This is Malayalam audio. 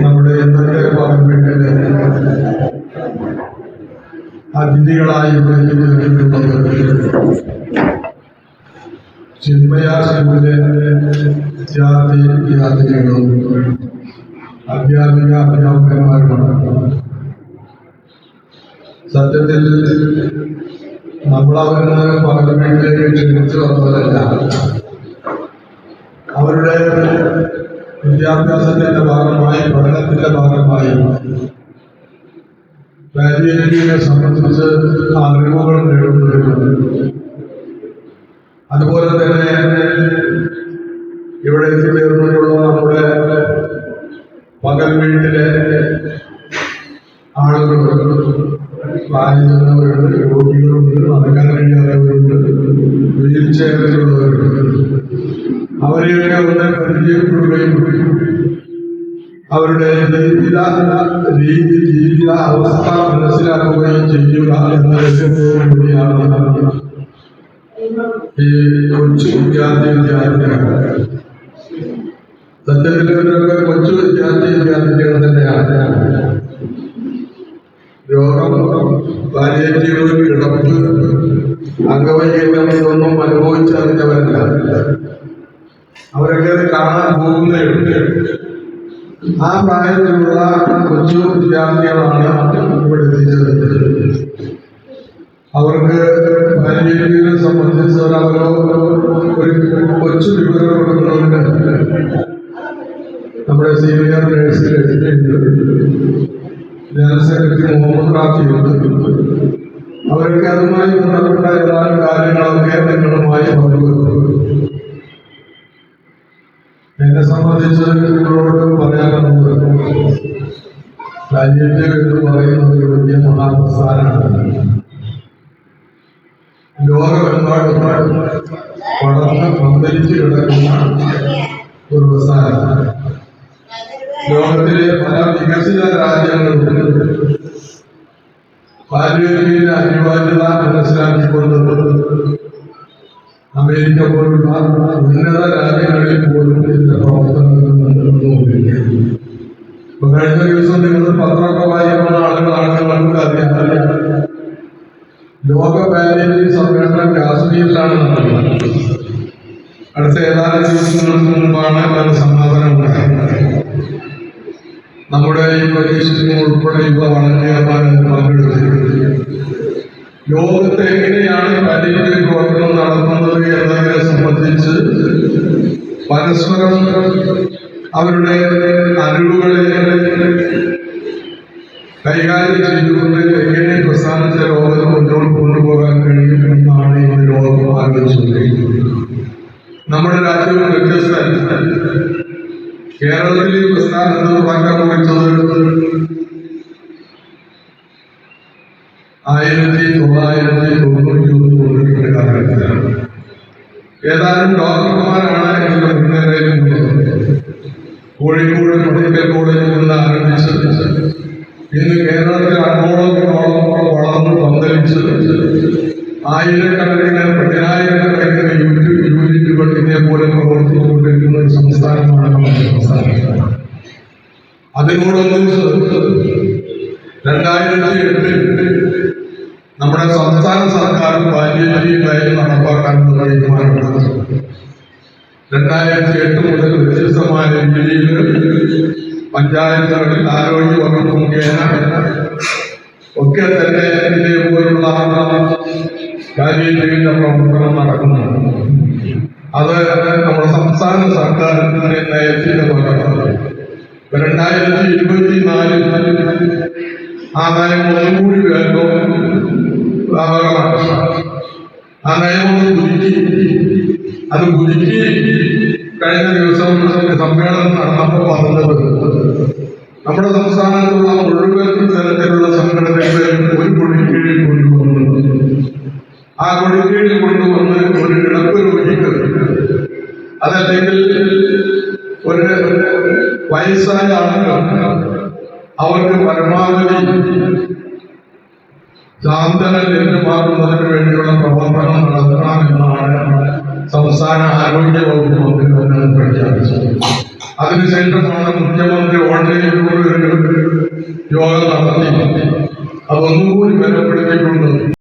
നമ്മുടെ ഇന്നത്തെ പാർലമെന്റിലെ അതിഥികളായി ചിന്മയാസിന്റെ വിദ്യാർത്ഥി വിദ്യാർത്ഥികളും അധ്യാപിക അധ്യാപകന്മാരുമാണ് സത്യത്തിൽ നമ്മളവരെ പാർലമെന്റിലേക്ക് ക്ഷണിച്ചു വന്നതല്ല അവരുടെ വിദ്യാഭ്യാസത്തിന്റെ ഭാഗമായി പഠനത്തിന്റെ ഭാഗമായി പാലിയേറ്റീവിനെ സംബന്ധിച്ച് അറിവുകൾ നേടുന്നതിനുണ്ട് അതുപോലെ തന്നെ ഇവിടെ എത്തിച്ചേർന്നിട്ടുള്ള നമ്മുടെ പകൽ വീട്ടിലെ പ്രായമുള്ളവരുണ്ട് രോഗികളുണ്ട് നടക്കാൻ കഴിയാത്തവരുണ്ട് വീൽ ചെയറിലുള്ളവരുണ്ട് അവരെയൊക്കെ ഒന്ന് പരിചയപ്പെടുകയും അവരുടെ ജീവിത രീതി ജീവിത അവസ്ഥ മനസ്സിലാക്കുകയും ചെയ്യുക എന്ന ലക്ഷ്യത്തോടു കൂടിയാണ് ഈ കൊച്ചു വിദ്യാർത്ഥി വിദ്യാർത്ഥികൾ സത്യത്തിൽ ഇവരൊക്കെ കൊച്ചു വിദ്യാർത്ഥി വിദ്യാർത്ഥികൾ തന്നെയാണ്. രോഗം പാലിയേറ്റീവ് കിടപ്പ് അംഗവൈകല്യം ഇതൊന്നും അനുഭവിച്ചറിഞ്ഞവരല്ല. അവരൊക്കെ അത് കാണാൻ പോകുന്നവരുണ്ട് ആ പ്രായത്തിലുള്ള കൊച്ചു വിദ്യാർത്ഥികളാണ് ഇവിടെ എത്തിച്ചത് അവർക്ക് പാലിയേറ്റീവിനെ സംബന്ധിച്ച് കൊച്ചു വിവരം കൊടുക്കുന്നുണ്ട്. നമ്മുടെ സീനിയർ നേഴ്സിൽ ജനറൽ സെക്രട്ടറി മുഹമ്മദ് റാഫിയുണ്ട്. അവരൊക്കെ അതുമായി ബന്ധപ്പെട്ട ഏതാനും കാര്യങ്ങളൊക്കെ നിങ്ങളുമായി പങ്കുവെക്കും. എന്നെ സംബന്ധിച്ച് നിങ്ങളോട് പറയാനുള്ളത് രാജ്യത്തെ എന്ന് പറയുന്നത് ഒരു വലിയ മഹാപ്രസ്ഥാനമാണ്. ലോകമെമ്പാടും വളർന്ന് പന്തലിച്ച് കിടക്കുന്ന ഒരു പ്രസ്ഥാനമാണ്. ലോകത്തിലെ പല വികസിത രാജ്യങ്ങളും പാലിയേറ്റീവിന്റെ അനിവാര്യത മനസ്സിലാക്കിക്കൊണ്ട് അമേരിക്ക പോലുള്ള ഉന്നത രാജ്യങ്ങളിൽ പോലും നിങ്ങൾ പത്രമൊക്കെ വായിക്കുന്ന നമുക്ക് അറിയാം ലോക പാലിയേറ്റീവ് സമ്മേളനം കാശ്മീരിലാണ് നടന്നത്. അടുത്ത ഏതാനും ദിവസങ്ങൾക്ക് മുമ്പാണ് അതിന് സമാധാനം ഉണ്ടായത് നമ്മുടെ ഈ പരീക്ഷയിൽ ഉൾപ്പെടെയുള്ള വളരെയേറെ പങ്കെടുത്തിട്ടുണ്ട് ലോകത്ത് എങ്ങനെയാണ് പാലിയേറ്റീവ് പ്രവർത്തനം നടത്തുന്നത് എന്നതിനെ സംബന്ധിച്ച് പരസ്പരം അവരുടെ അറിവുകളെ കൈകാര്യം ചെയ്തുകൊണ്ട് എങ്ങനെ പ്രസ്ഥാനത്തെ ലോകത്ത് മുന്നോട്ട് കൊണ്ടുപോകാൻ കഴിയും എന്നാണ് ഇന്ന് ലോകം ആലോചിച്ചുകൊണ്ടിരിക്കുന്നത്. നമ്മുടെ രാജ്യം വ്യത്യസ്ത കേരളത്തിൽ ഈ പ്രസ്ഥാനത്ത് തുടക്കം കുറിച്ചത് ആയിരത്തി തൊള്ളായിരത്തി തൊണ്ണൂറ്റി ഒന്ന് തൊണ്ണൂറ്റി കാലഘട്ടത്തിലാണ് ഏതാനും ഡോക്ടർമാരാണ് ഇന്ന് കേരളത്തിൽ അങ്ങോളം വളർന്ന് പന്തലിച്ച് ആയിരക്കണക്കിന് പതിനായിരക്കണക്കിന് യൂണിറ്റ് യൂണിറ്റുകൾ ഇതേപോലെ പ്രവർത്തിച്ചുകൊണ്ടിരിക്കുന്ന ഒരു സംസ്ഥാനമാണ് നമ്മുടെ സംസ്ഥാനം. അതിനോടൊന്നും രണ്ടായിരത്തി എട്ടിൽ നമ്മുടെ സംസ്ഥാന സർക്കാർ പാലിയേറ്റീവ് നയം നടപ്പാക്കാനുള്ള തീരുമാനമാണ്. രണ്ടായിരത്തി എട്ട് മുതൽ വ്യത്യസ്തമായ രീതിയിൽ പഞ്ചായത്തുകളിൽ ആരോഗ്യ വകുപ്പ് ഒക്കെ തന്നെ ഇതേപോലുള്ള പാലിയേറ്റീവിന്റെ പ്രവർത്തനം നടക്കുന്നുണ്ട് അത് നമ്മുടെ സംസ്ഥാന സർക്കാരിന്റെ നയത്തിന്റെ ഭാഗമാണ് രണ്ടായിരത്തി ഇരുപത്തിനാലിൽ ആ നയം ഒന്നുകൂടി വേണ്ടോ അപകടമാണ് ആ നയം ഒന്ന് പുതുക്കി. അത് പുതുക്കി കഴിഞ്ഞ ദിവസം സമ്മേളനം നടന്നപ്പോൾ പറഞ്ഞത് നമ്മുടെ സംസ്ഥാനത്തുള്ള ഒരു വയസ്സായ ആളുകൾ അവർക്ക് പരമാവധി ശാന്തന ലഭ്യമാക്കുന്നതിന് വേണ്ടിയുള്ള പ്രവർത്തനം നടത്തണമെന്നാണ് സംസ്ഥാന ആരോഗ്യ വകുപ്പ് മന്ത്രി തന്നെ അതിനുശേഷമാണ് മുഖ്യമന്ത്രി ഓൺലൈനിൽ കൂടി ഒരു യോഗം നടത്തി. അതൊന്നുകൂടി ബലപ്പെടുത്തിക്കൊണ്ട്